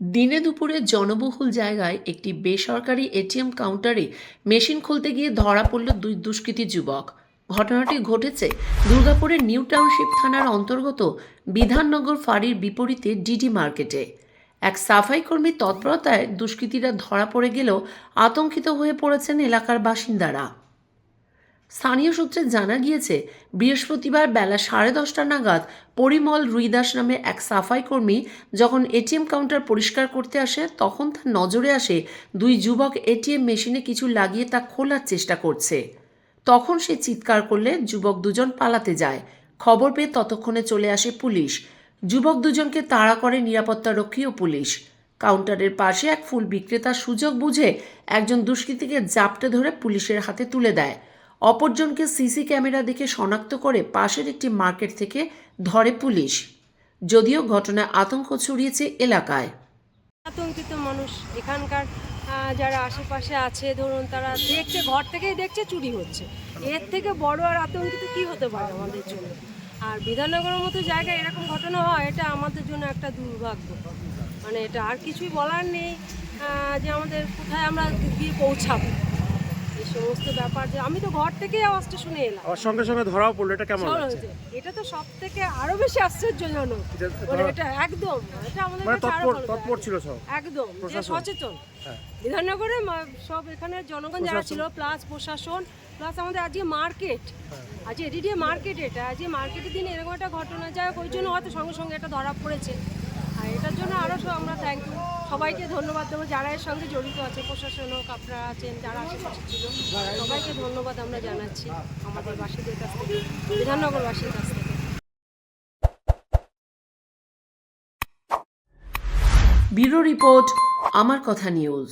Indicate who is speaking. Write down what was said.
Speaker 1: দিনে দুপুরে জনবহুল জায়গায় একটি বেসরকারি এটিএম কাউন্টারে মেশিন খুলতে গিয়ে ধরা পড়ল দুই দুষ্কৃতী যুবক। ঘটনাটি ঘটেছে দুর্গাপুরের নিউ টাউনশিপ থানার অন্তর্গত বিধাননগর ফাঁড়ির বিপরীতে ডিডি মার্কেটে। এক সাফাই কর্মীর তৎপরতায় দুষ্কৃতীরা ধরা পড়ে গেলেও আতঙ্কিত হয়ে পড়েছেন এলাকার বাসিন্দারা। স্থানীয় সূত্রে জানা গিয়েছে, বৃহস্পতিবার বেলা সাড়ে দশটা নাগাদ পরিমল রুইদাস নামে এক সাফাই কর্মী যখন এটিএম কাউন্টার পরিষ্কার করতে আসে, তখন তার নজরে আসে দুই যুবক এটিএম মেশিনে কিছু লাগিয়ে তা খোলার চেষ্টা করছে। তখন সে চিৎকার করলে যুবক দুজন পালাতে যায়। খবর পেয়ে ততক্ষণে চলে আসে পুলিশ। যুবক দুজনকে তাড়া করে নিরাপত্তারক্ষী ও পুলিশ। কাউন্টারের পাশে এক ফুল বিক্রেতার সুযোগ বুঝে একজন দুষ্কৃতীকে জাপটে ধরে পুলিশের হাতে তুলে দেয়। অপরজনকে সিসি ক্যামেরা দেখে শনাক্ত করে পাশের একটি মার্কেট থেকে ধরে পুলিশ। যদিও ঘটনায় আতঙ্ক ছড়িয়েছে এলাকায়।
Speaker 2: আতঙ্কিত মানুষ এখানকার যারা আশেপাশে আছে, ধরুন তারা দেখছে, ঘর থেকেই দেখছে, চুরি হচ্ছে। এর থেকে বড় আর আতঙ্কিত কি হতে পারে আমাদের জন্য? আর বিধাননগরের মতো জায়গায় এরকম ঘটনা হয়, এটা আমাদের জন্য একটা দুর্ভাগ্য। মানে এটা আর কিছুই বলার নেই যে আমাদের কোথায় আমরা গিয়ে পৌঁছাবো। সমস্ত ব্যাপার যে আমি তো ঘর থেকেই আওয়াজটা শুনে এলাম।
Speaker 3: আবার সঙ্গে সঙ্গে ধরাও পড়ল এটা কেমন লাগছে?
Speaker 2: এটা তো সব থেকে আরও বেশি আশ্চর্যজনক। মানে এটা একদম এটা আমাদের
Speaker 3: মানে
Speaker 2: আরও
Speaker 3: তৎপর তৎপর ছিল সব।
Speaker 2: একদম যে সচেতন।
Speaker 3: হ্যাঁ।
Speaker 2: বিধাননগরে সব এখানে জনগণ যারা ছিল প্লাস প্রশাসন প্লাস আমাদের আজকে মার্কেট।
Speaker 3: হ্যাঁ।
Speaker 2: আজকে এডিডিএ মার্কেট এটা। আজকে মার্কেটের দিন এরকম একটা ঘটনা যায় ওই জন্য হয়তো সঙ্গে সঙ্গে এটা ধরা পড়েছে। আর এটার জন্য আরও ইউ সবাইকে ধন্যবাদ দেবো, যারা এর সঙ্গে জড়িত আছে, প্রশাসন হোক, আপনারা আছেন, যারা আশেপাশে ছিল সবাইকে ধন্যবাদ আমরা জানাচ্ছি আমাদের বাসীদের কাছ থেকে, বিধাননগরবাসীর কাছ থেকে।
Speaker 1: ব্যুরো রিপোর্ট, আমার কথা নিউজ।